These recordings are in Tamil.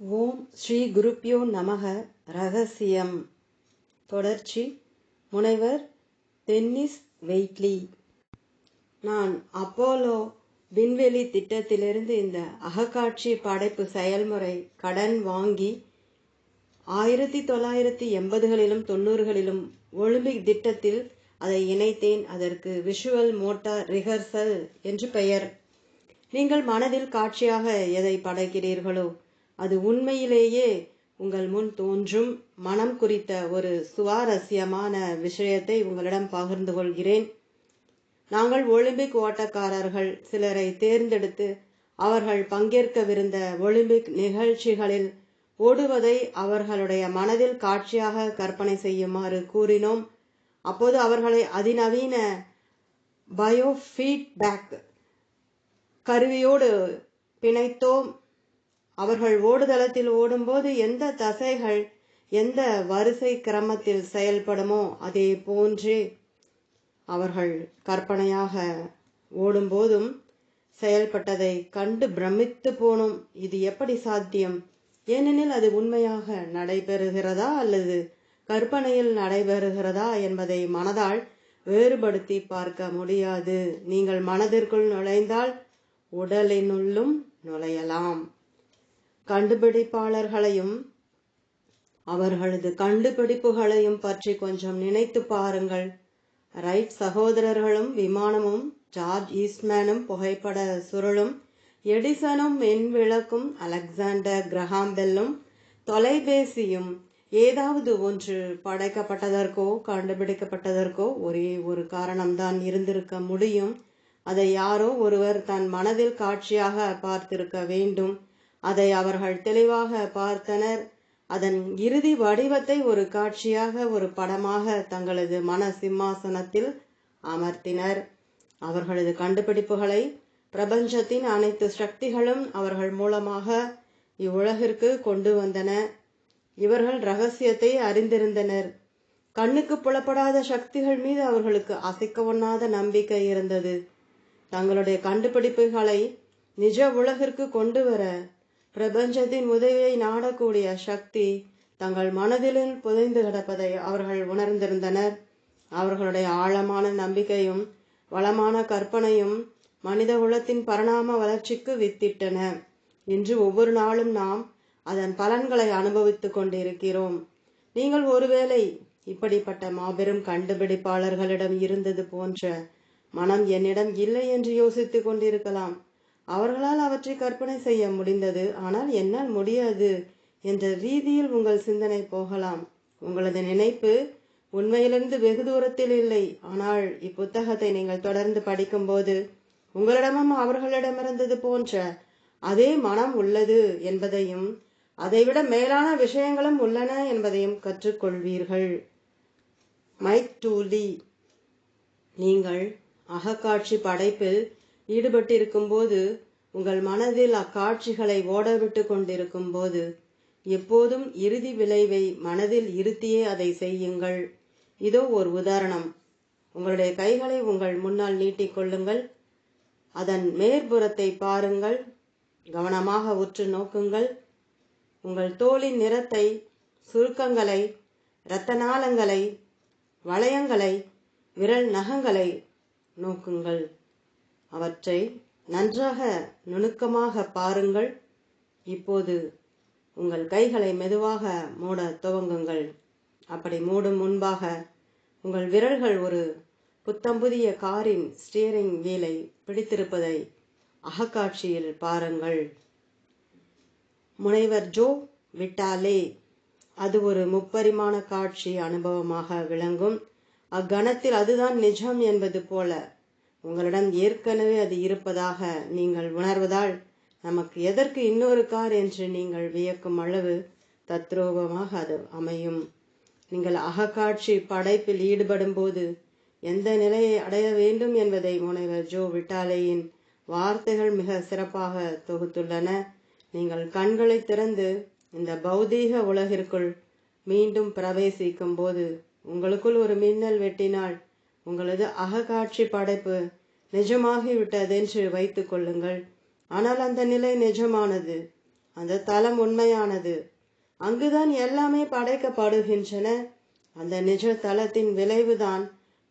ஓம் ஸ்ரீ குருப்பியோ நமக. ரகசியம். தொடர்ச்சி. முனைவர் டென்னிஸ் வெயிட்லி. நான் அப்போலோ விண்வெளி திட்டத்திலிருந்து இந்த அகக்காட்சி படைப்பு செயல்முறை கடன் வாங்கி ஆயிரத்தி தொள்ளாயிரத்தி எண்பதுகளிலும் தொண்ணூறுகளிலும் ஒலிம்பிக் திட்டத்தில் அதை இணைத்தேன். அதற்கு விஷுவல் மோட்டார் ரிஹர்சல் என்று பெயர். நீங்கள் மனதில் காட்சியாக எதை படைக்கிறீர்களோ அது உண்மையிலேயே உங்கள் முன் தோன்றும். மனம் குறித்த ஒரு சுவாரஸ்யமான விஷயத்தை உங்களிடம் பகிர்ந்து கொள்கிறேன். நாங்கள் ஒலிம்பிக் ஓட்டக்காரர்கள் சிலரை தேர்ந்தெடுத்து அவர்கள் பங்கேற்கவிருந்த ஒலிம்பிக் நிகழ்ச்சிகளில் ஓடுவதை அவர்களுடைய மனதில் காட்சியாக கற்பனை செய்யுமாறு கூறினோம். அப்போது அவர்களை அதிநவீன பயோ ஃபீட்பேக் கருவியோடு பிணைத்தோம். அவர்கள் ஓடுதளத்தில் ஓடும்போது எந்த தசைகள் எந்த வரிசை கிரமத்தில் செயல்படுமோ அதே போன்றே அவர்கள் கற்பனையாக ஓடும்போதும் செயல்பட்டதை கண்டு பிரமித்து போனோம். இது எப்படி சாத்தியம்? ஏனெனில் அது உண்மையாக நடைபெறுகிறதா அல்லது கற்பனையில் நடைபெறுகிறதா என்பதை மனதால் வேறுபடுத்தி பார்க்க முடியாது. நீங்கள் மனதிற்குள் நுழைந்தால் உடலினுள்ளும் நுழையலாம். கண்டுபிடிப்பாளர்களையும் அவர்களது கண்டுபிடிப்புகளையும் பற்றி கொஞ்சம் நினைத்து பாருங்கள். ரைட் சகோதரர்களும் விமானமும் ஜார்ஜ் ஈஸ்ட்மேனும் புகைப்பட சுருளும் எடிசனும் மின் விளக்கும் அலெக்சாண்டர் கிரஹாம்பெல்லும் தொலைபேசியும் ஏதாவது ஒன்று படைக்கப்பட்டதற்கோ கண்டுபிடிக்கப்பட்டதற்கோ ஒரே ஒரு காரணம்தான் இருந்திருக்க முடியும். அதை யாரோ ஒருவர் தன் மனதில் காட்சியாக பார்த்திருக்க வேண்டும். அதை அவர்கள் தெளிவாக பார்த்தனர். அதன் இறுதி வடிவத்தை ஒரு காட்சியாக ஒரு படமாக தங்களது மன சிம்மாசனத்தில் அமர்த்தினர். அவர்களது கண்டுபிடிப்புகளை பிரபஞ்சத்தின் அனைத்து சக்திகளும் அவர்கள் மூலமாக இவ்வுலகிற்கு கொண்டு வந்தன. இவர்கள் ரகசியத்தை அறிந்திருந்தனர். கண்ணுக்கு புலப்படாத சக்திகள் மீது அவர்களுக்கு அசைக்க ஒண்ணாத நம்பிக்கை இருந்தது. தங்களுடைய கண்டுபிடிப்புகளை நிஜ உலகிற்கு கொண்டு வர பிரபஞ்சத்தின் உதவியை நாடக்கூடிய சக்தி தங்கள் மனதிலும் புதைந்து கிடப்பதை அவர்கள் உணர்ந்திருந்தனர். அவர்களுடைய ஆழமான நம்பிக்கையும் வளமான கற்பனையும் மனித குலத்தின் பரிணாம வளர்ச்சிக்கு வித்திட்டன. இன்று ஒவ்வொரு நாளும் நாம் அதன் பலன்களை அனுபவித்துக் கொண்டிருக்கிறோம். நீங்கள் ஒருவேளை இப்படிப்பட்ட மாபெரும் கண்டுபிடிப்பாளர்களிடம் இருந்தது போன்ற மனம் என்னிடம் இல்லை என்று யோசித்துக் கொண்டிருக்கலாம். அவர்களால் அவற்றை கற்பனை செய்ய முடிந்தது. ஆனால் என்னால் முடியாது என்ற ரீதியில் உங்கள் சிந்தனை போகலாம். உங்களது நினைப்பு உண்மையிலிருந்து வெகு தூரத்தில் இல்லை. ஆனால் இப்புத்தகத்தை நீங்கள் தொடர்ந்து படிக்கும்போது உங்களிடமும் அவர்களிடமிருந்தது போன்ற அதே மனம் உள்ளது என்பதையும் அதைவிட மேலான விஷயங்களும் உள்ளன என்பதையும் கற்றுக்கொள்வீர்கள். மைக் டூலி நீங்கள் அகக்காட்சி படைப்பில் ஈடுபட்டிருக்கும் போது உங்கள் மனதில் அக்காட்சிகளை ஓடவிட்டு கொண்டிருக்கும் போது எப்போதும் இறுதி விளைவை மனதில் இருத்தியே அதை செய்யுங்கள். இதோ ஒரு உதாரணம். உங்களுடைய கைகளை உங்கள் முன்னால் நீட்டிக்கொள்ளுங்கள் அதன் மேற்புறத்தை பாருங்கள். கவனமாக உற்று நோக்குங்கள். உங்கள் தோலின் நிறத்தை சுருக்கங்களை இரத்தநாளங்களை வளையங்களை விரல் நகங்களை நோக்குங்கள். அவற்றை நன்றாக நுணுக்கமாக பாருங்கள். இப்போது உங்கள் கைகளை மெதுவாக மூட துவங்குங்கள். அப்படி மூடும் முன்பாக உங்கள் விரல்கள் ஒரு புத்தம்புதிய காரின் ஸ்டியரிங் வீலை பிடித்திருப்பதை அகக்காட்சியில் பாருங்கள். முனைவர் ஜோ விட்டாலே அது ஒரு முப்பரிமாண காட்சி அனுபவமாக விளங்கும். அக்கணத்தில் அதுதான் நிஜம் என்பது போல உங்களிடம் ஏற்கனவே அது இருப்பதாக நீங்கள் உணர்வதால் நமக்கு எதற்கு இன்னொரு கார் என்று நீங்கள் வியக்கும் அளவு தத்ரூபமாக அது அமையும். நீங்கள் அகக்காட்சி படைப்பில் ஈடுபடும் போது எந்த நிலையை அடைய வேண்டும் என்பதை முனைவர் ஜோ விட்டாலேயின் வார்த்தைகள் மிக சிறப்பாக தொகுத்துள்ளன. நீங்கள் கண்களை திறந்து இந்த பௌதீக உலகிற்குள் மீண்டும் பிரவேசிக்கும் போது உங்களுக்குள் ஒரு மின்னல் வெட்டினால் உங்களது அகக்காட்சி படைப்பு நிஜமாகிவிட்டதென்று வைத்துக் கொள்ளுங்கள். ஆனால் அந்த நிலை நிஜமானது. அந்த தலம் உண்மையானது. அங்குதான் எல்லாமே படைக்கப்படுகின்றன. அந்த நிஜ தலத்தின் விளைவுதான்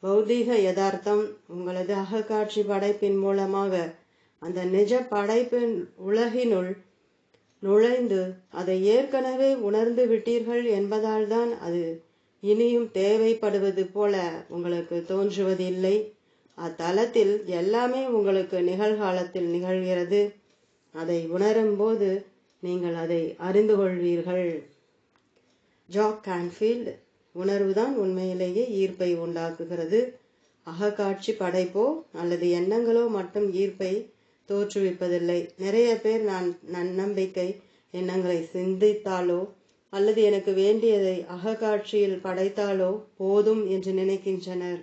பௌதீக யதார்த்தம். உங்களது அகக்காட்சி படைப்பின் மூலமாக அந்த நிஜ படைப்பின் உலகினுள் நுழைந்து அதை ஏற்கனவே உணர்ந்து விட்டீர்கள் என்பதால்தான் அது இனியும் தேவைப்படுவது போல உங்களுக்கு தோன்றுவதில்லை. அத்தலத்தில் எல்லாமே உங்களுக்கு நிகழ்காலத்தில் நிகழ்கிறது. அதை உணரும்போது நீங்கள் அதை அறிந்து கொள்வீர்கள். ஜாக் கான்ஃபீல்ட் உணர்வுதான் உண்மையிலேயே ஈர்ப்பை உண்டாக்குகிறது. அகக்காட்சி படைப்போ அல்லது எண்ணங்களோ மட்டும் ஈர்ப்பை தோற்றுவிப்பதில்லை. நிறைய பேர் நான் நன்னம்பிக்கை எண்ணங்களை சிந்தித்தாலோ அல்லது எனக்கு வேண்டியதை அகக்காட்சியில் படைத்தாலோ போதும் என்று நினைக்கின்றனர்.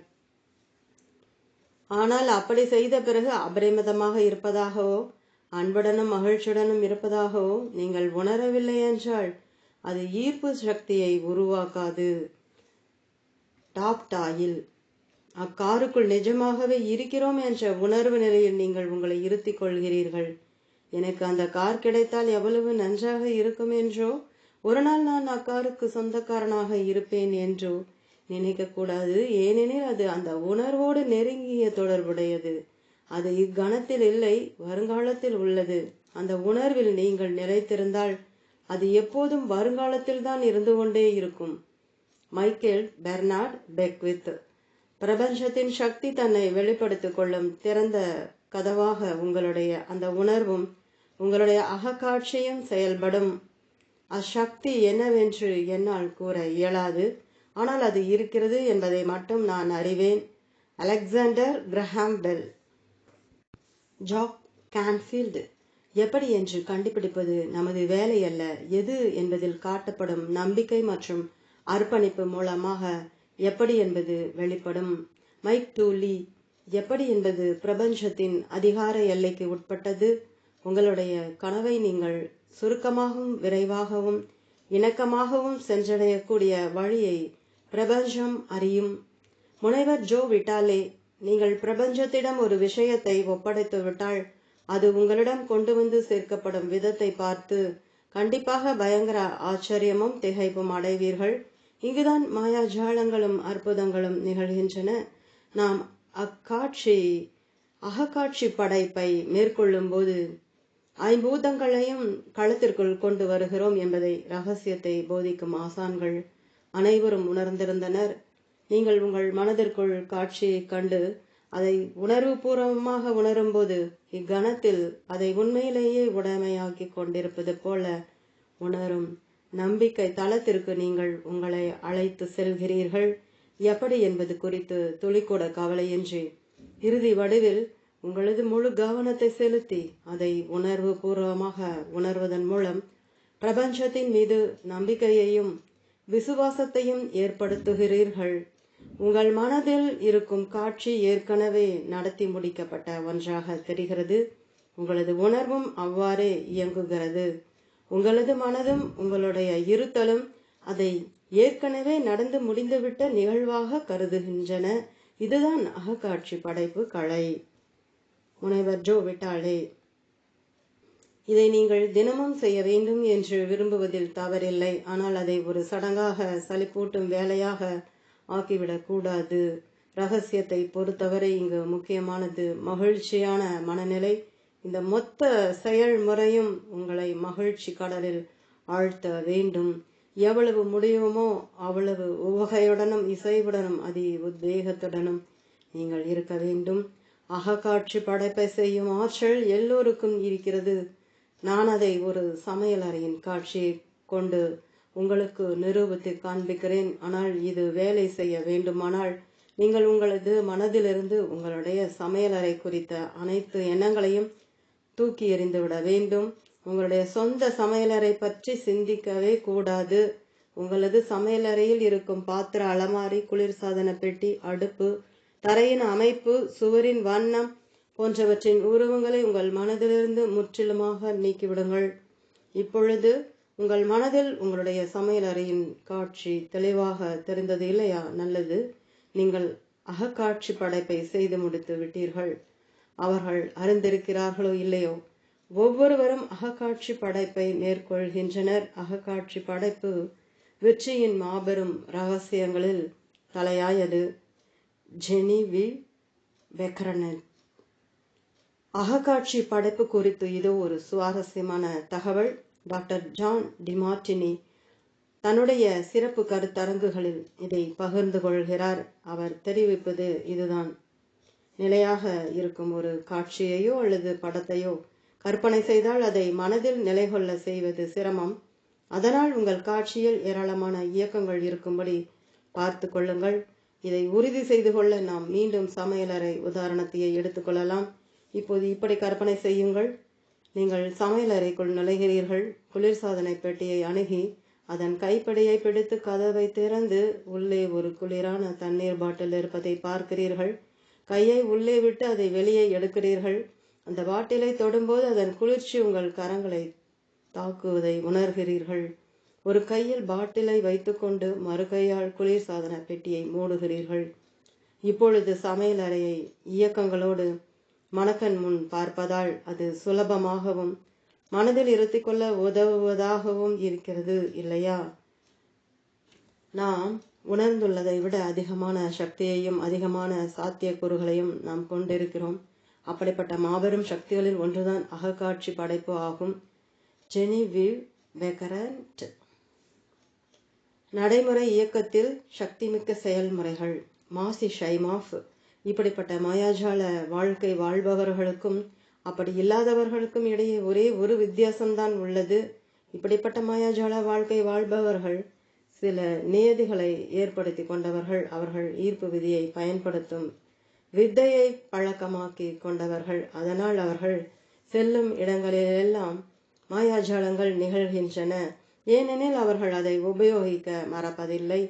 ஆனால் அப்படி செய்த பிறகு அபரிமிதமாக இருப்பதாகவோ அன்புடனும் மகிழ்ச்சியுடனும் இருப்பதாகவோ நீங்கள் உணரவில்லை என்றால் அது ஈர்ப்பு சக்தியை உருவாக்காது. டாப் டாயில் அக்காருக்குள் நிஜமாகவே இருக்கிறோம் என்ற உணர்வு நிலையில் நீங்கள் உங்களை இருத்திக் கொள்கிறீர்கள். எனக்கு அந்த கார் கிடைத்தால் எவ்வளவு நன்றாக இருக்கும் என்றோ ஒரு நாள் நான் அக்காருக்கு சொந்தக்காரனாக இருப்பேன் என்றோ நினைக்க கூடாது ஏனெனில் அது அந்த உணர்வோடு நெருங்கிய தொடர்புடையது. அது இக்கணத்தில் இல்லை வருங்காலத்தில் உள்ளது. அந்த உணர்வில் நீங்கள் நிலைத்திருந்தால் அது எப்போதும் வருங்காலத்தில் தான் இருந்து கொண்டே இருக்கும். மைக்கேல் பெர்னார்ட் பெக்வித் பிரபஞ்சத்தின் சக்தி தன்னை வெளிப்படுத்திக் கொள்ளும் திறந்த கதவாக உங்களுடைய அந்த உணர்வும் உங்களுடைய அகக்காட்சியும் செயல்படும். அச்சக்தி என்னவென்று என்னால் கூற இயலாது. ஆனால் அது இருக்கிறது என்பதை மட்டும் நான் அறிவேன். Alexander Graham Bell. Jack Canfield. எப்படி என்று கண்டுபிடிப்பது நமது வேலை அல்ல. எது என்பதில் காட்டப்படும் நம்பிக்கை மற்றும் அர்ப்பணிப்பு மூலமாக எப்படி என்பது வெளிப்படும். Mike Dooley. எப்படி என்பது பிரபஞ்சத்தின் அதிகார எல்லைக்கு உட்பட்டது? உங்களுடைய கனவை நீங்கள் சுருக்கமாகவும் விரைவாகவும் இணக்கமாகவும் சென்றடையக்கூடிய வழியை பிரபஞ்சம் அறியும். முனைவர் ஜோ விட்டாலே நீங்கள் பிரபஞ்சத்திடம் ஒரு விஷயத்தை ஒப்படைத்து விட்டால் அது உங்களிடம் கொண்டு வந்து சேர்க்கப்படும் விதத்தை பார்த்து கண்டிப்பாக பயங்கர ஆச்சரியமும் திகைப்பும் அடைவீர்கள். இங்குதான் மாயாஜாலங்களும் அற்புதங்களும் நிகழ்கின்றன. நாம் அக்காட்சி அகக்காட்சி படைப்பை மேற்கொள்ளும் போது ஐம்பூதங்களையும் களத்திற்குள் கொண்டு வருகிறோம் என்பதை ரகசியத்தை போதிக்கும் ஆசான்கள் அனைவரும் உணர்ந்திருந்தனர். நீங்கள் உங்கள் மனதிற்குள் காட்சியை கண்டு அதை உணர்வு பூர்வமாக உணரும்போது இக்கணத்தில் அதை உண்மையிலேயே உடைமையாக்கி கொண்டிருப்பது போல உணரும் நம்பிக்கை தளத்திற்கு நீங்கள் உங்களை அழைத்து செல்கிறீர்கள். எப்படி என்பது குறித்து துளிக்கூட கவலையின்றி இறுதி வடிவில் உங்களது முழு கவனத்தை செலுத்தி அதை உணர்வு பூர்வமாக உணர்வதன் மூலம் பிரபஞ்சத்தின் மீது நம்பிக்கையையும் விசுவாசத்தையும் ஏற்படுத்துகிறீர்கள். உங்கள் மனதில் இருக்கும் காட்சி ஏற்கனவே நடத்தி முடிக்கப்பட்ட ஒன்றாக தெரிகிறது. உங்களது உணர்வும் அவ்வாறே இயங்குகிறது. உங்களது மனதும் உங்களுடைய இருத்தலும் அதை ஏற்கனவே நடந்து முடிந்துவிட்ட நிகழ்வாக கருதுகின்றன. இதுதான் அகக்காட்சி படைப்பு கலை. முனைவர் ஜோ விட்டாளே. இதை நீங்கள் தினமும் செய்ய வேண்டும் என்று விரும்புவதில் தவறில்லை. ஆனால் அதை ஒரு சடங்காக சலிப்பூட்டும் வேலையாக ஆக்கிவிடக்கூடாது ரகசியத்தை பொறுத்தவரை இங்கு முக்கியமானது மகிழ்ச்சியான மனநிலை. இந்த மொத்த செயல்முறையும் உங்களை மகிழ்ச்சி கடலில் ஆழ்த்த வேண்டும். எவ்வளவு முடியுமோ அவ்வளவு உவகையுடனும் இசைவுடனும் அதி உத்வேகத்துடனும் நீங்கள் இருக்க வேண்டும். அகக்காட்சி படைப்பை செய்யும் ஆற்றல் எல்லோருக்கும் இருக்கிறது. நான் அதை ஒரு சமையலறையின் காட்சியை கொண்டு உங்களுக்கு நிரூபித்து காண்பிக்கிறேன். ஆனால் இது வேலை செய்ய வேண்டுமானால் நீங்கள் உங்களது மனதிலிருந்து உங்களுடைய சமையலறை குறித்த அனைத்து எண்ணங்களையும் தூக்கி எறிந்துவிட வேண்டும். உங்களுடைய சொந்த சமையலறை பற்றி சிந்திக்கவே கூடாது. உங்களது சமையலறையில் இருக்கும் பாத்திர அலமாரி குளிர்சாதன பெட்டி அடுப்பு தரையின் அமைப்பு சுவரின் வண்ணம் போன்றவற்றின் உருவங்களை உங்கள் மனதிலிருந்து முற்றிலுமாக நீக்கிவிடுங்கள். இப்பொழுது உங்கள் மனதில் உங்களுடைய சமையலறையின் காட்சி தெளிவாக தெரிந்தது இல்லையா? நல்லது. நீங்கள் அகக்காட்சி படைப்பை செய்து முடித்து விட்டீர்கள். அவர்கள் அறிந்திருக்கிறார்களோ இல்லையோ? ஒவ்வொருவரும் அகக்காட்சி படைப்பை மேற்கொள்கின்றனர். அகக்காட்சி படைப்பு வெற்றியின் மாபெரும் ரகசியங்களில் தலையாயது. ஜெனிவி வெக்ரனன். அகக்காட்சி படைப்பு குறித்து இது ஒரு சுவாரஸ்யமான தகவல். டாக்டர் ஜான் டிமார்டினி தன்னுடைய சிறப்பு கருத்தரங்குகளில் இதை பகிர்ந்து கொள்கிறார். அவர் தெரிவிப்பது இதுதான். நிலையாக இருக்கும் ஒரு காட்சியையோ அல்லது படத்தையோ கற்பனை செய்தால் அதை மனதில் நிலைகொள்ள செய்வது சிரமம். அதனால் உங்கள் காட்சியில் ஏராளமான இயக்கங்கள் இருக்கும்படி பார்த்து கொள்ளுங்கள். இதை உறுதி செய்து கொள்ள நாம் மீண்டும் சமையலறை உதாரணத்தையே எடுத்துக்கொள்ளலாம் இப்போது இப்படி கற்பனை செய்யுங்கள். நீங்கள் சமையலறைக்குள் நுழைகிறீர்கள். குளிர்சாதனை பெட்டியை அணுகி அதன் கைப்படியை பிடித்து கதவை திறந்து உள்ளே ஒரு குளிரான தண்ணீர் பாட்டில் இருப்பதை பார்க்கிறீர்கள். கையை உள்ளே விட்டு அதை வெளியே எடுக்கிறீர்கள். அந்த பாட்டிலை தொடும்போது அதன் குளிர்ச்சி உங்கள் கரங்களை தாக்குவதை உணர்கிறீர்கள். ஒரு கையில் பாட்டிலை வைத்துக்கொண்டு மறு கையால் குளிர்சாதன பெட்டியை மூடுகிறீர்கள். இப்பொழுது சமையல் அறையை இயக்கங்களோடு மணக்கன் முன் பார்ப்பதால் அது சுலபமாகவும் மனதில் இருத்திக்கொள்ள உதவுவதாகவும் இருக்கிறது இல்லையா? நாம் உணர்ந்துள்ளதை விட அதிகமான சக்தியையும் அதிகமான சாத்தியக்கூறுகளையும் நாம் கொண்டிருக்கிறோம். அப்படிப்பட்ட மாபெரும் சக்திகளில் ஒன்றுதான் அகக்காட்சி படைப்பு ஆகும். ஜெனிவிவ் பெகரண்ட் நடைமுறை இயக்கத்தில் சக்திமிக்க செயல்முறைகள். மாசி ஷைமாஃப். இப்படிப்பட்ட மாயாஜால வாழ்க்கை வாழ்பவர்களுக்கும் அப்படி இல்லாதவர்களுக்கும் இடையே ஒரே ஒரு வித்தியாசம்தான் உள்ளது. இப்படிப்பட்ட மாயாஜால வாழ்க்கை வாழ்பவர்கள் சில நியதிகளை ஏற்படுத்தி கொண்டவர்கள். அவர்கள் ஈர்ப்பு விதியை பயன்படுத்தும் வித்தையை பழக்கமாக்கி கொண்டவர்கள். அதனால் அவர்கள் செல்லும் இடங்களிலெல்லாம் மாயாஜாலங்கள் நிகழ்கின்றன. ஏனெனில் அவர்கள் அதை உபயோகிக்க மறப்பதில்லை.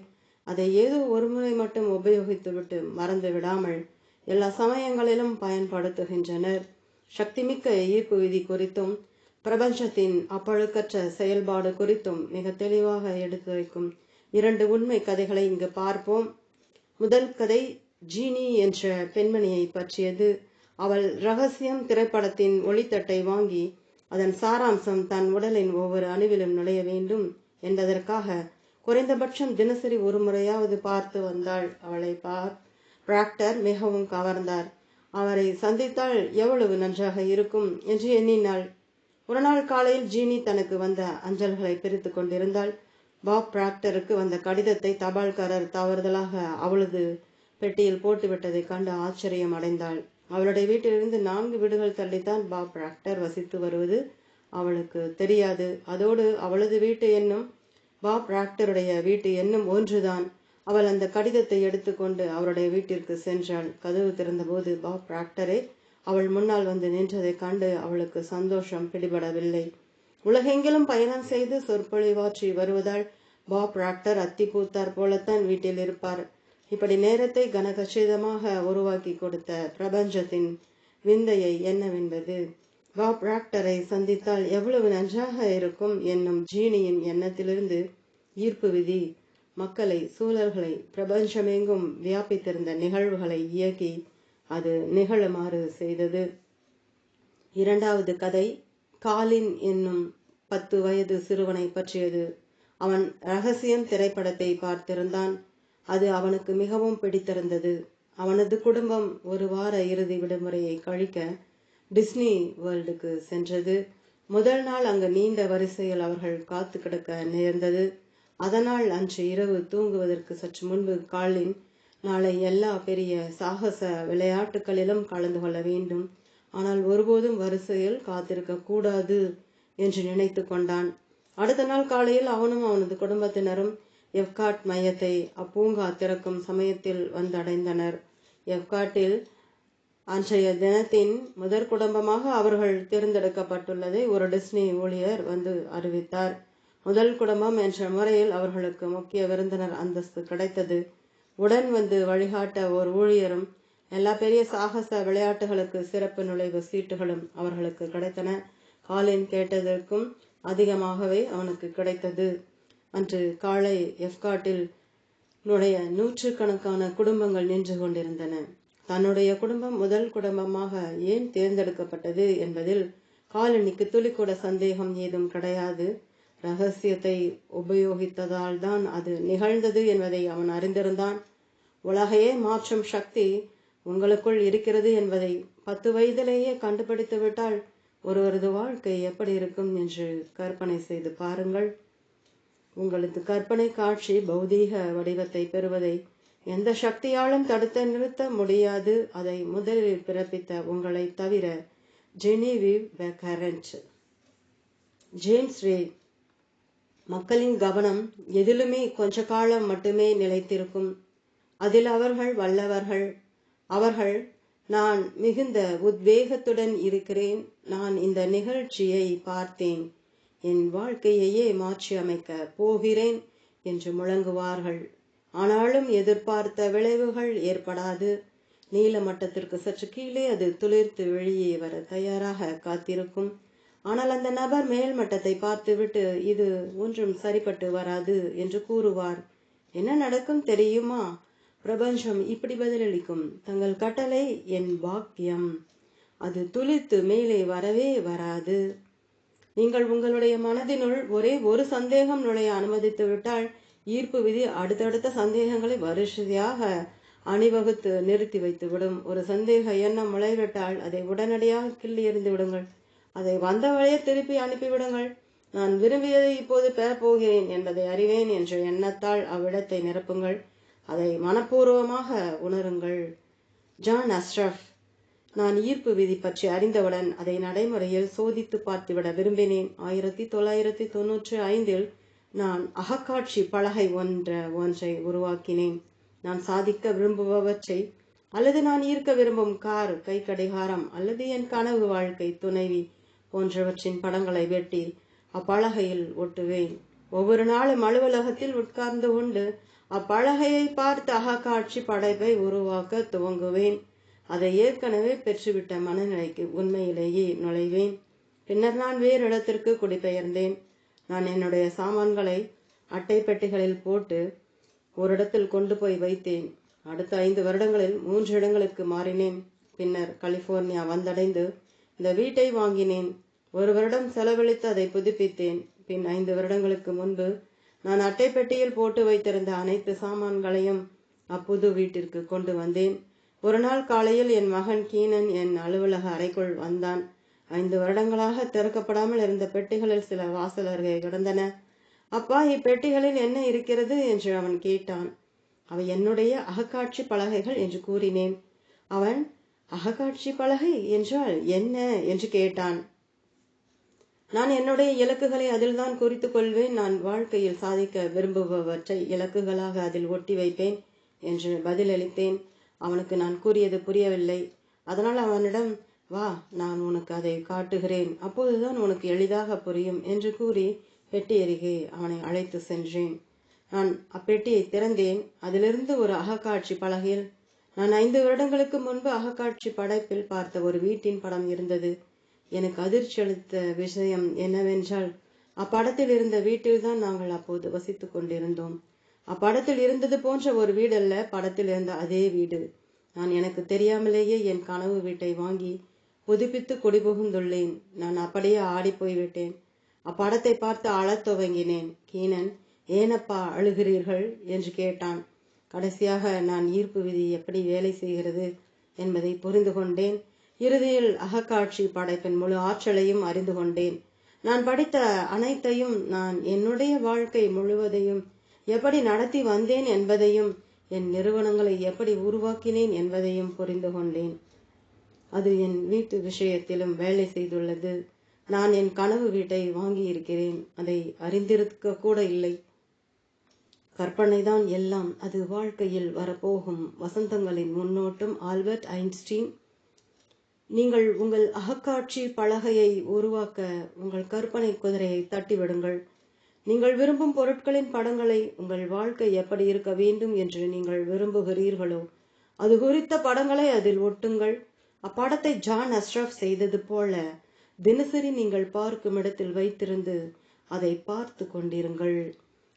அதை ஏதோ ஒரு முறை மட்டும் உபயோகித்துவிட்டு மறந்து விடாமல் எல்லா சமயங்களிலும் பயன்படுத்துகின்றனர். சக்திமிக்க ஈர்ப்பு விதி குறித்தும் பிரபஞ்சத்தின் அப்பழுக்கற்ற செயல்பாடு குறித்தும் மிக தெளிவாக எடுத்துரைக்கும் இரண்டு உண்மை கதைகளை இங்கு பார்ப்போம். முதல் கதை ஜீனி என்ற பெண்மணியை பற்றியது. அவள் ரகசியம் திரைப்படத்தின் ஒளித்தட்டை வாங்கி அதன் சாராம்சம் தன் உடலின் ஒவ்வொரு அணுவிலும் நுழைய வேண்டும் என்பதற்காக குறைந்தபட்சம் தினசரி ஒரு முறையாவது பார்த்து வந்தாள் அவளை பார். பிராக்டர் மிகவும் கவர்ந்தார். அவரை சந்தித்தால் எவ்வளவு நன்றாக இருக்கும் என்று எண்ணினாள். ஒரு நாள் காலையில் ஜீனி தனக்கு வந்த அஞ்சல்களை பிரித்து கொண்டிருந்தாள். பாப் பிராக்டருக்கு வந்த கடிதத்தை தபால்காரர் தவறுதலாக அவளது பெட்டியில் போட்டுவிட்டதை கண்டு ஆச்சரியம் அடைந்தாள். அவளுடைய வீட்டிலிருந்து நான்கு வீடுகள் தள்ளித்தான் பாப் ராக்டர் வசித்து வருவது அவளுக்கு தெரியாது. அதோடு அவளது வீட்டு எண்ணும் பாப் ராக்டருடைய வீட்டு எண்ணும் ஒன்றுதான். அவள் அந்த கடிதத்தை எடுத்துக்கொண்டு அவருடைய வீட்டிற்கு சென்றாள். கதவு திறந்தபோது பாப் ராக்டரே அவள் முன்னால் வந்து நின்றதை கண்டு அவளுக்கு சந்தோஷம் பிடிபடவில்லை. உலகெங்கிலும் பயணம் செய்து சொற்பொழிவாற்றி வருவதால் பாப் ராக்டர் அத்தி பூத்தார் போலத்தான் வீட்டில் இருப்பார். இப்படி நேரத்தை கனகச்சிதமாக உருவாக்கி கொடுத்த பிரபஞ்சத்தின் விந்தையை என்னவென்பது? பாப் ராக்டரை சந்தித்தால் எவ்வளவு நன்றாக இருக்கும் என்னும் ஜீனியின் எண்ணத்திலிருந்து ஈர்ப்பு விதி. மக்களை சூழல்களை பிரபஞ்சமெங்கும் வியாபித்திருந்த நிகழ்வுகளை இயக்கி அது நிகழுமாறு செய்தது. இரண்டாவது கதை காலின் என்னும் பத்து வயது சிறுவனை பற்றியது. அவன் ரகசியம் திரைப்படத்தை பார்த்திருந்தான். அது அவனுக்கு மிகவும் பிடித்திருந்தது. அவனது குடும்பம் ஒரு வார இறுதி விடுமுறையை கழிக்க டிஸ்னி வேர்ல்டுக்கு சென்றது. முதல் நாள் அங்கு நீண்ட வரிசையில் அவர்கள் காத்து கிடக்க நேர்ந்தது. அதனால் அன்று இரவு தூங்குவதற்கு சற்று முன்பு காலின் நாளை எல்லா பெரிய சாகச விளையாட்டுகளிலும் கலந்து கொள்ள வேண்டும். ஆனால் ஒருபோதும் வரிசையில் காத்திருக்க கூடாது என்று நினைத்து கொண்டான். அடுத்த நாள் காலையில் அவனும் அவனது குடும்பத்தினரும் எஃப்காட் மையத்தை அப்பூங்கா திறக்கும் சமயத்தில் வந்தடைந்தனர். எஃப்காட்டில் அன்றைய தினத்தின் முதற் குடும்பமாக அவர்கள் தேர்ந்தெடுக்கப்பட்டுள்ளதை ஒரு டிஸ்னி ஊழியர் வந்து அறிவித்தார். முதல் குடும்பம் என்ற முறையில் அவர்களுக்கு முக்கிய விருந்தினர் அந்தஸ்து கிடைத்தது. உடன் வந்து வழிகாட்ட ஓர் ஊழியரும் எல்லா பெரிய சாகச விளையாட்டுகளுக்கு சிறப்பு நுழைவு சீட்டுகளும் அவர்களுக்கு கிடைத்தன. காலின் கேட்டதற்கும் அதிகமாகவே அவனுக்கு கிடைத்தது. அன்று காலை எஃப்காட்டில் நுழைய நூற்றுக்கணக்கான குடும்பங்கள் நின்று கொண்டிருந்தன. தன்னுடைய குடும்பம் முதல் குடும்பமாக ஏன் தேர்ந்தெடுக்கப்பட்டது என்பதில் காலனிக்கு துளிக்கூட சந்தேகம் ஏதும் கிடையாது. ரகசியத்தை உபயோகித்ததால் தான் அது நிகழ்ந்தது என்பதை அவன் அறிந்திருந்தான். உலகையே மாற்றும் சக்தி உங்களுக்குள் இருக்கிறது என்பதை பத்து வயதிலேயே கண்டுபிடித்து விட்டால் ஒருவரது வாழ்க்கை எப்படி இருக்கும் என்று கற்பனை செய்து பாருங்கள். உங்களது கற்பனை காட்சி பௌதீக வடிவத்தை பெறுவதை எந்த சக்தியாலும் தடுத்து நிறுத்த முடியாது. அதை முதலில் பிறப்பித்த உங்களை தவிர ஜெனிவிவ் பெக்கரண்ட் ஜேம்ஸ் ரே மக்களின் கவனம் எதிலுமே கொஞ்ச காலம் மட்டுமே நிலைத்திருக்கும். அதில் அவர்கள் வல்லவர்கள். அவர்கள் நான் மிகுந்த உத்வேகத்துடன் இருக்கிறேன். நான் இந்த நிகழ்ச்சியை பார்த்தேன். என் வாழ்க்கையையே மாற்றி அமைக்க போகிறேன் என்று முழங்குவார்கள். ஆனாலும் எதிர்பார்த்த விளைவுகள் ஏற்படாது. நீல மட்டத்திற்கு சற்று கீழே அது துளிர்த்து வெளியே வர தயாராக காத்திருக்கும். ஆனால் அந்த நபர் மேல் மட்டத்தை பார்த்துவிட்டு இது ஒன்றும் சரிப்பட்டு வராது என்று கூறுவார். என்ன நடக்கும் தெரியுமா? பிரபஞ்சம் இப்படி பதிலளிக்கும். தங்கள் கட்டளை என் பாக்கியம். அது துளித்து மேலே வரவே வராது. நீங்கள் உங்களுடைய மனதினுள் ஒரே ஒரு சந்தேகம் நுழைய அனுமதித்து விட்டால் ஈர்ப்பு விதி அடுத்தடுத்த சந்தேகங்களை வரிசையாக அணிவகுத்து நிறுத்தி வைத்துவிடும். ஒரு சந்தேக எண்ணம் முளைவிட்டால் அதை உடனடியாக கிள்ளி எறிந்து விடுங்கள். அதை வந்த வழியே திருப்பி அனுப்பிவிடுங்கள். நான் விரும்பியதை இப்போது பெறப்போகிறேன் என்பதை அறிவேன் என்ற எண்ணத்தால் அவ்விடத்தை நிரப்புங்கள். அதை மனப்பூர்வமாக உணருங்கள். ஜான் அஸ்ரஃப் நான் ஈர்ப்பு விதி பற்றி அறிந்தவுடன் அதை நடைமுறையில் சோதித்து பார்த்துவிட விரும்பினேன். ஆயிரத்தி தொள்ளாயிரத்தி தொன்னூற்றி ஐந்தில் நான் அகக்காட்சி பலகை ஒன்ற ஒன்றை உருவாக்கினேன். நான் சாதிக்க விரும்புபவற்றை அல்லது நான் ஈர்க்க விரும்பும் கார் கை கடிகாரம் அல்லது என் கனவு வாழ்க்கை துணைவி போன்றவற்றின் படங்களை வெட்டி அப்பலகையில் ஒட்டுவேன். ஒவ்வொரு நாளும் அலுவலகத்தில் உட்கார்ந்து கொண்டு அப்பலகையை பார்த்து அகக்காட்சி படைப்பை உருவாக்க துவங்குவேன். அதை ஏற்கனவே பெற்றுவிட்ட மனநிலைக்கு உண்மையிலேயே நுழைவேன். பின்னர் நான் வேறு இடத்திற்கு குடிபெயர்ந்தேன். நான் என்னுடைய சாமான்களை அட்டை பெட்டிகளில் போட்டு ஒரு இடத்தில் கொண்டு போய் வைத்தேன். அடுத்த ஐந்து வருடங்களில் மூன்று இடங்களுக்கு மாறினேன். பின்னர் கலிபோர்னியா வந்தடைந்து இந்த வீட்டை வாங்கினேன். ஒரு வருடம் செலவழித்து அதை புதுப்பித்தேன். பின் ஐந்து வருடங்களுக்கு முன்பு நான் அட்டை பெட்டியில் போட்டு வைத்திருந்த அனைத்து சாமான்களையும் அப்புது வீட்டிற்கு கொண்டு வந்தேன். ஒரு நாள் காலையில் என் மகன் கீனன் என் அலுவலக அறைக்குள் வந்தான். ஐந்து வருடங்களாக திறக்கப்படாமல் இருந்த பெட்டிகளில் சில வாசல் அருகே கிடந்தன. அப்பா இப்பெட்டிகளில் என்ன இருக்கிறது? என்று அவன் கேட்டான். அவை என்னுடைய அகக்காட்சி பலகைகள் என்று கூறினேன். அவன் அகக்காட்சி பலகை என்றால் என்ன? என்று கேட்டான். நான் என்னுடைய இலக்குகளை அதில்தான் குறித்துக் கொள்வேன். நான் வாழ்க்கையில் சாதிக்க விரும்புபவற்றை இலக்குகளாக அதில் ஒட்டி வைப்பேன் என்று பதிலளித்தேன். அவனுக்கு நான் கூறியது புரியவில்லை. அதனால் அவனிடம் வா நான் உனக்கு அதை காட்டுகிறேன். அப்போதுதான் உனக்கு எளிதாக புரியும் என்று கூறி பெட்டி அருகே அவனை அழைத்து சென்றேன். நான் அப்பெட்டியை திறந்தேன். அதிலிருந்து ஒரு அகக்காட்சி பலகையில் நான் ஐந்து வருடங்களுக்கு முன்பு அகக்காட்சி படைப்பில் பார்த்த ஒரு வீட்டின் படம் இருந்தது. எனக்கு அதிர்ச்சி அளித்த விஷயம் என்னவென்றால் அப்படத்தில் இருந்த வீட்டில்தான் நாங்கள் அப்போது வசித்து கொண்டிருந்தோம். அப்படத்தில் இருந்தது போன்ற ஒரு வீடல்ல படத்தில் இருந்த அதே வீடு. நான் எனக்கு தெரியாமலேயே என் கனவு வீட்டை வாங்கி புதுப்பித்து குடிபுகுந்துள்ளேன் நான் அப்படியே ஆடி போய்விட்டேன். அப்படத்தை பார்த்து அழத் துவங்கினேன். கீனன் ஏனப்பா அழுகிறீர்கள்? என்று கேட்டான். கடைசியாக நான் ஈர்ப்பு விதி எப்படி வேலை செய்கிறது என்பதை புரிந்து கொண்டேன். இறுதியில் அகக்காட்சி படைப்பின் முழு ஆற்றலையும் அறிந்து கொண்டேன். நான் படித்த அனைத்தையும் நான் என்னுடைய வாழ்க்கை முழுவதையும் எப்படி நடத்தி வந்தேன் என்பதையும் என் நிறுவனங்களை எப்படி உருவாக்கினேன் என்பதையும் புரிந்து கொண்டேன். அது என் வீட்டு விஷயத்திலும் வேலை செய்துள்ளது. நான் என் கனவு வீட்டை வாங்கியிருக்கிறேன். அதை அறிந்திருக்க கூட இல்லை. கற்பனைதான் எல்லாம். அது வாழ்க்கையில் வரப்போகும் வசந்தங்களின் முன்னோட்டம். ஆல்பர்ட் ஐன்ஸ்டீன் நீங்கள் உங்கள் அகக்காட்சி பலகையை உருவாக்க உங்கள் கற்பனை குதிரையை தட்டிவிடுங்கள். நீங்கள் விரும்பும் பொருட்களின் படங்களை உங்கள் வாழ்க்கை எப்படி இருக்க வேண்டும் என்று நீங்கள் விரும்புகிறீர்களோ அது குறித்த படங்களை அதில் ஒட்டுங்கள். அப்படத்தை ஜான் அஸ்ரஃப் செய்தது போல தினசரி நீங்கள் பார்க்கும் இடத்தில் வைத்திருந்து அதை பார்த்து கொண்டிருங்கள்.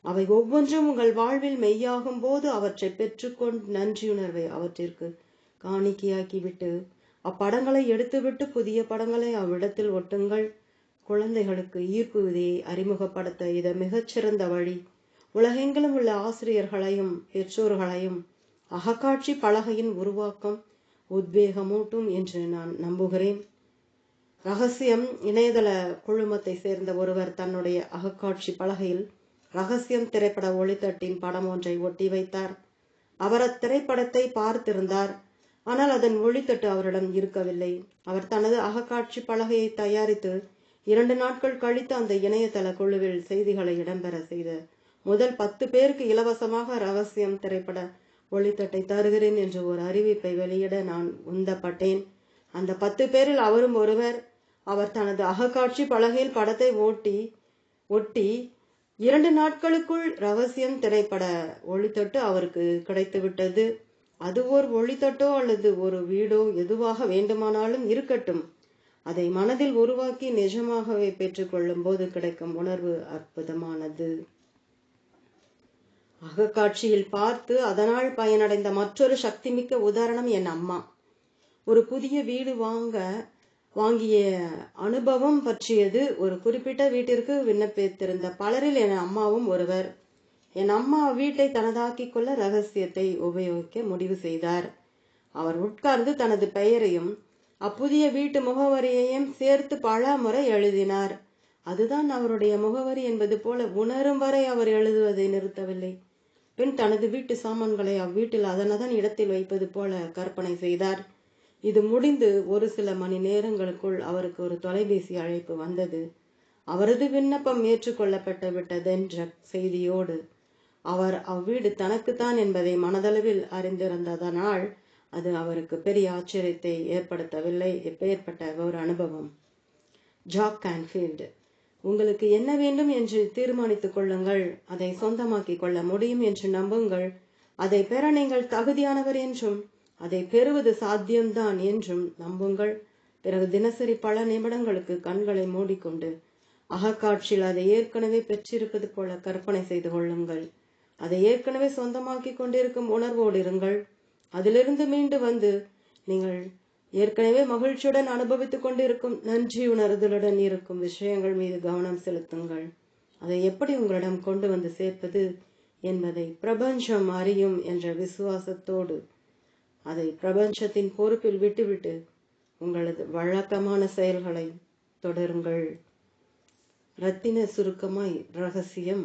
அவை ஒவ்வொன்றும் உங்கள் வாழ்வில் மெய்யாகும் போது அவற்றை பெற்றுக்கொண்டு நன்றியுணர்வை அவற்றிற்கு காணிக்கையாக்கிவிட்டு அப்படங்களை எடுத்துவிட்டு புதிய படங்களை அவ்விடத்தில் ஒட்டுங்கள். குழந்தைகளுக்கு ஈர்ப்பு விதியை அறிமுகப்படுத்த இது மிகச்சிறந்த வழி. உலகெங்கிலும் உள்ள ஆசிரியர்களையும் பெற்றோர்களையும் அகக்காட்சி பலகையின் உருவாக்கம் உத்வேகமூட்டும் என்று நான் நம்புகிறேன். ரகசியம் இணையதள குழுமத்தை சேர்ந்த ஒருவர் தன்னுடைய அகக்காட்சி பலகையில் ரகசியம் திரைப்பட ஒளித்தட்டின் படம் ஒன்றை ஒட்டி வைத்தார். அவர் அத்திரைப்படத்தை பார்த்திருந்தார். ஆனால் அதன் ஒளித்தட்டு அவரிடம் இருக்கவில்லை. அவர் தனது அகக்காட்சி பலகையை தயாரித்து இரண்டு நாட்கள் கழித்து அந்த இணையதள குழுவில் செய்திகளை இடம்பெற செய்த முதல் பத்து பேருக்கு இலவசமாக ரகசியம் திரைப்பட ஒளித்தட்டை தருகிறேன் என்று ஒரு அறிவிப்பை வெளியிட நான் உந்தப்பட்டேன். அந்த பத்து பேரில் அவரும் ஒருவர். அவர் தனது அகக்காட்சி பலகையில் படத்தை ஓட்டி ஒட்டி இரண்டு நாட்களுக்குள் ரகசியம் திரைப்பட ஒளித்தட்டு அவருக்கு கிடைத்துவிட்டது. அது ஒரு ஒளித்தட்டோ அல்லது ஒரு வீடோ எதுவாக வேண்டுமானாலும் இருக்கட்டும். அதை மனதில் உருவாக்கி நிஜமாகவே பெற்றுக்கொள்ளும் போது கிடைக்கும் உணர்வு அற்புதமானது. அகக்காட்சியில் பார்த்து அதனால் பயனடைந்த மற்றொரு சக்திமிக்க உதாரணம் என் அம்மா. ஒரு புதிய வீடு வாங்க வாங்கிய அனுபவம் பற்றியது ஒரு குறிப்பிட்ட வீட்டிற்கு விண்ணப்பித்திருந்த பலரில் என் அம்மாவும் ஒருவர். என் அம்மா வீட்டை தனதாக்கிக் கொள்ள ரகசியத்தை உபயோகிக்க முடிவு செய்தார். அவர் உட்கார்ந்து தனது பெயரையும் அப்புதிய வீட்டு முகவரியையும் சேர்த்து பல முறை எழுதினார். அதுதான் அவருடைய முகவரி என்பது போல உணரும் வரை அவர் எழுதுவதை நிறுத்தவில்லை. பின் தனது வீட்டு சாமான்களை அவ்வீட்டில் அதனதன் இடத்தில் வைப்பது போல கற்பனை செய்தார். இது முடிந்து ஒரு சில மணி நேரங்களுக்குள் அவருக்கு ஒரு தொலைபேசி அழைப்பு வந்தது. அவரது விண்ணப்பம் ஏற்றுக்கொள்ளப்பட்டு விட்டதென்ற செய்தியோடு அவர் அவ்வீடு தனக்குத்தான் என்பதை மனதளவில் அறிந்திருந்ததனால் அது அவருக்கு பெரிய ஆச்சரியத்தை ஏற்படுத்தவில்லை. ஏற்பட்ட ஒரு அனுபவம். ஜாக் கேன்ஃபீல்டு உங்களுக்கு என்ன வேண்டும் என்று தீர்மானித்துக் கொள்ளுங்கள். அதை சொந்தமாக்கிக் கொள்ள முடியும் என்று நம்புங்கள். அதை பெற நீங்கள் தகுதியானவர் என்றும் அதை பெறுவது சாத்தியம்தான் என்றும் நம்புங்கள். பிறகு தினசரி பல நிமிடங்களுக்கு கண்களை மூடிக்கொண்டு அகக்காட்சியில் அதை ஏற்கனவே பெற்றிருப்பது போல கற்பனை செய்து கொள்ளுங்கள். அதை ஏற்கனவே சொந்தமாக்கி கொண்டிருக்கும் உணர்வோடு இருங்கள். அதிலிருந்து மீண்டு வந்து நீங்கள் ஏற்கனவே மகிழ்ச்சியுடன் அனுபவித்துக் கொண்டிருக்கும் நன்றி உணர்தலுடன் இருக்கும் விஷயங்கள் மீது கவனம் செலுத்துங்கள். அதை எப்படி உங்களிடம் கொண்டு வந்து சேர்ப்பது என்பதை பிரபஞ்சம் அறியும் என்ற விசுவாசத்தோடு அதை பிரபஞ்சத்தின் பொறுப்பில் விட்டுவிட்டு உங்களது வழக்கமான செயல்களை தொடருங்கள். ரத்தின சுருக்கமாய் ரகசியம்.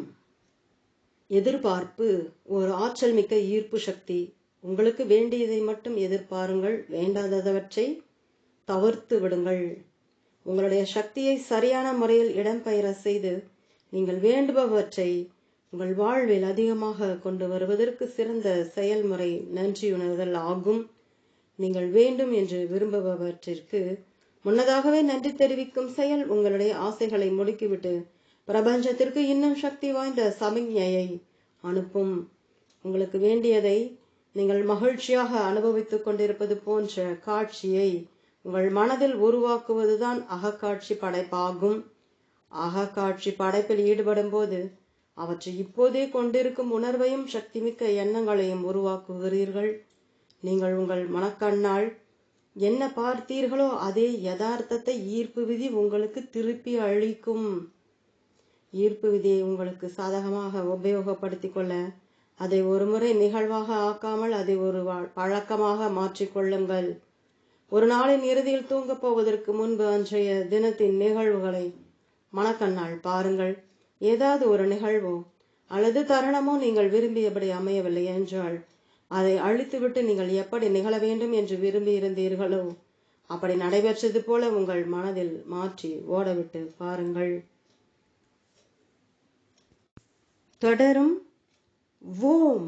எதிர்பார்ப்பு ஒரு ஆற்றல் மிக்க ஈர்ப்பு சக்தி உங்களுக்கு வேண்டியதை மட்டும் எதிர்பாருங்கள் வேண்டாதவற்றை தவிர்த்து விடுங்கள். உங்களுடைய சக்தியை சரியான முறையில் இடம்பெயர செய்து நீங்கள் வேண்டுபவற்றை உங்கள் வாழ்வில் அதிகமாக கொண்டு வருவதற்கு சிறந்த செயல்முறை நன்றியுணர்தல் ஆகும். நீங்கள் வேண்டும் என்று விரும்புபவற்றிற்கு முன்னதாகவே நன்றி தெரிவிக்கும் செயல் உங்களுடைய ஆசைகளை முடுக்கிவிட்டு பிரபஞ்சத்திற்கு இன்னும் சக்தி வாய்ந்த சமிக்ஞையை அனுப்பும். உங்களுக்கு வேண்டியதை நீங்கள் மகிழ்ச்சியாக அனுபவித்துக் கொண்டிருப்பது போன்ற காட்சியை உங்கள் மனதில் உருவாக்குவதுதான் அகக்காட்சி படைப்பாகும். அகக்காட்சி படைப்பில் ஈடுபடும் போது அவற்றை இப்போதே கொண்டிருக்கும் உணர்வையும் சக்திமிக்க எண்ணங்களையும் உருவாக்குகிறீர்கள். நீங்கள் உங்கள் மனக்கண்ணால் என்ன பார்த்தீர்களோ அதே யதார்த்தத்தை ஈர்ப்பு விதி உங்களுக்கு திருப்பி அளிக்கும். ஈர்ப்பு விதியை உங்களுக்கு சாதகமாக உபயோகப்படுத்திக் கொள்ள அதை ஒரு முறை நிகழ்வாக ஆக்காமல் அதை ஒரு பழக்கமாக மாற்றிக்கொள்ளுங்கள் ஒரு நாளின் இறுதியில் தூங்கப் போவதற்கு முன்பு அன்றைய தினத்தின் நிகழ்வுகளை மனக்கண்ணால் பாருங்கள். ஏதாவது ஒரு நிகழ்வோ அல்லது தருணமோ நீங்கள் விரும்பியபடி அமையவில்லை என்றால் அதை அழித்துவிட்டு நீங்கள் எப்படி நிகழ வேண்டும் என்று விரும்பி இருந்தீர்களோ அப்படி நடைபெற்றது போல உங்கள் மனதில் மாற்றி ஓடவிட்டு பாருங்கள். தொடரும் ஓம்